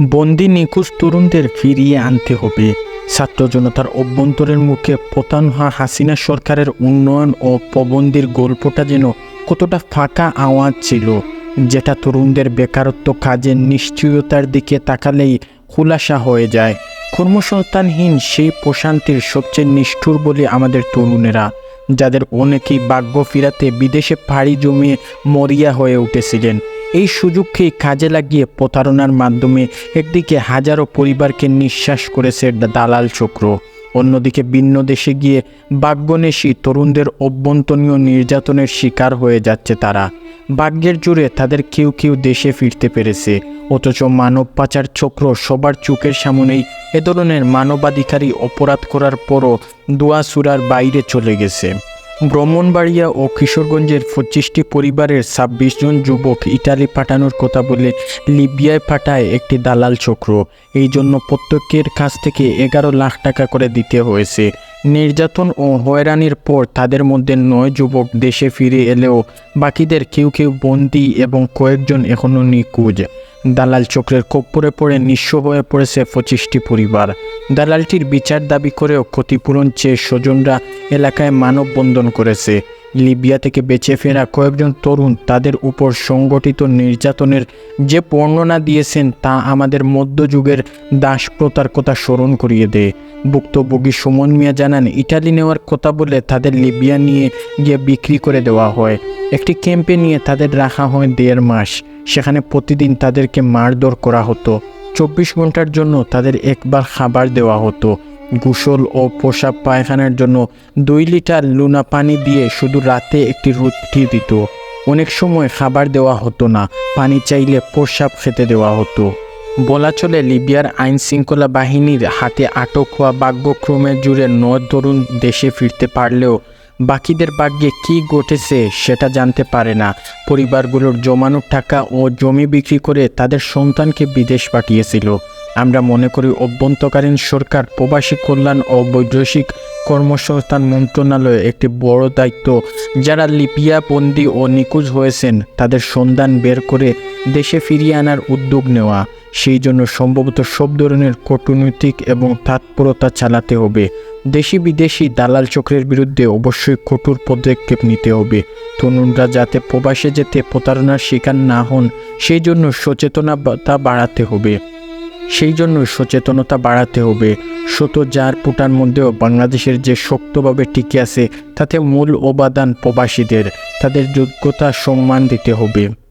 বন্দি নিখোঁজ তরুণদের ফিরিয়ে আনতে হবে। ছাত্র জনতার অভ্যন্তরের মুখে পতন হওয়া হাসিনা সরকারের উন্নয়ন ও প্রবন্দির গল্পটা যেন কতটা ফাঁকা আওয়াজ ছিল, যেটা তরুণদের বেকারত্ব কাজের নিশ্চয়তার দিকে তাকালেই খুলাসা হয়ে যায়। কর্মসংস্থানহীন সেই প্রশান্তির সবচেয়ে নিষ্ঠুর বলে আমাদের তরুণেরা যাদের অনেকেই ভাগ্য ফিরাতে বিদেশে পাড়ি জমিয়ে মরিয়া হয়ে উঠেছিলেন। এই সুযোগকেই কাজে লাগিয়ে প্রতারণার মাধ্যমে একদিকে হাজারো পরিবারকে নিঃশ্বাস করেছে দালাল চক্র। অন্যদিকে ভিন্ন দেশে গিয়ে বাগ্যনেশী তরুণদের অভ্যন্তরীণ নির্যাতনের শিকার হয়ে যাচ্ছে তারা। ভাগ্যের জুড়ে তাদের কেউ কেউ দেশে ফিরতে পেরেছে। অথচ মানব পাচার চক্র সবার চোখের সামনেই এ ধরনের মানবাধিকারী অপরাধ করার পরও দোয়াসুরার বাইরে চলে গেছে। ব্রাহ্মণবাড়িয়া ও কিশোরগঞ্জের পঁচিশটি পরিবারের ছাব্বিশ জন যুবক ইটালি পাঠানোর কথা বলে লিবিয়ায় পাঠায় একটি দালাল চক্র। এই জন্য প্রত্যেকের কাছ থেকে এগারো লাখ টাকা করে দিতে হয়েছে। নির্যাতন ও হয়রানির পর তাদের মধ্যে নয় যুবক দেশে ফিরে এলেও বাকিদের কেউ কেউ বন্দি এবং কয়েকজন এখনও নিখোঁজ। দালাল চক্রের কপ্পরে পড়ে নিঃস্ব হয়ে পড়েছে পঁচিশটি পরিবার। দালালটির বিচার দাবি করেও ক্ষতিপূরণ চেয়ে স্বজনরা এলাকায় মানববন্ধন করেছে। লিবিয়া থেকে বেঁচে ফেরা কয়েকজন তরুণ তাদের উপর সংগঠিত নির্যাতনের যে বর্ণনা দিয়েছেন তা আমাদের মধ্যযুগের দাসপ্রতার কথা স্মরণ করিয়ে দেয়। ভুক্তভোগী সুমন মিয়া জানান, ইটালি নেওয়ার কথা বলে তাদের লিবিয়া নিয়ে গিয়ে বিক্রি করে দেওয়া হয়। একটি ক্যাম্পে নিয়ে তাদের রাখা হয় দেড় মাস। সেখানে প্রতিদিন তাদেরকে মারধর করা হতো। চব্বিশ ঘণ্টার জন্য তাদের একবার খাবার দেওয়া হতো। গোসল ও পোশাক পায়খানার জন্য দুই লিটার লুনা পানি দিয়ে শুধু রাতে একটি রুটি দিত। অনেক সময় খাবার দেওয়া হতো না, পানি চাইলে প্রসাব খেতে দেওয়া হতো। বলা চলে লিবিয়ার আইন শৃঙ্খলা বাহিনীর হাতে আটক হওয়া ভাগ্যক্রমের জুড়ে নয় তরুণ দেশে ফিরতে পারলেও বাকিদের ভাগ্যে কী ঘটেছে সেটা জানতে পারে না। পরিবারগুলোর জমানো টাকা ও জমি বিক্রি করে তাদের সন্তানকে বিদেশ পাঠিয়েছিল। আমরা মনে করি অভ্যন্তকালীন সরকার, প্রবাসী কল্যাণ ও বৈদেশিক কর্মসংস্থান মন্ত্রণালয়ে একটি বড় দায়িত্ব। যারা লিপিয়া বন্দি ও নিখোঁজ হয়েছেন, তাদের সন্ধান বের করে দেশে ফিরিয়ে আনার উদ্যোগ নেওয়া। সেই জন্য সম্ভবত সব ধরনের কূটনৈতিক এবং তৎপরতা চালাতে হবে। দেশি বিদেশি দালাল চক্রের বিরুদ্ধে অবশ্যই কঠোর পদক্ষেপ নিতে হবে। তরুণরা যাতে প্রবাসে যেতে প্রতারণার শিকার না হন, সেই জন্য সচেতনতা বাড়াতে হবে। সেই জন্য সচেতনতা বাড়াতে হবে। শত যার পুটার মধ্যেও বাংলাদেশের যে শক্তভাবে টিকে আছে, তাতে মূল অবদান প্রবাসীদের। তাদের যোগ্যতা সম্মান দিতে হবে।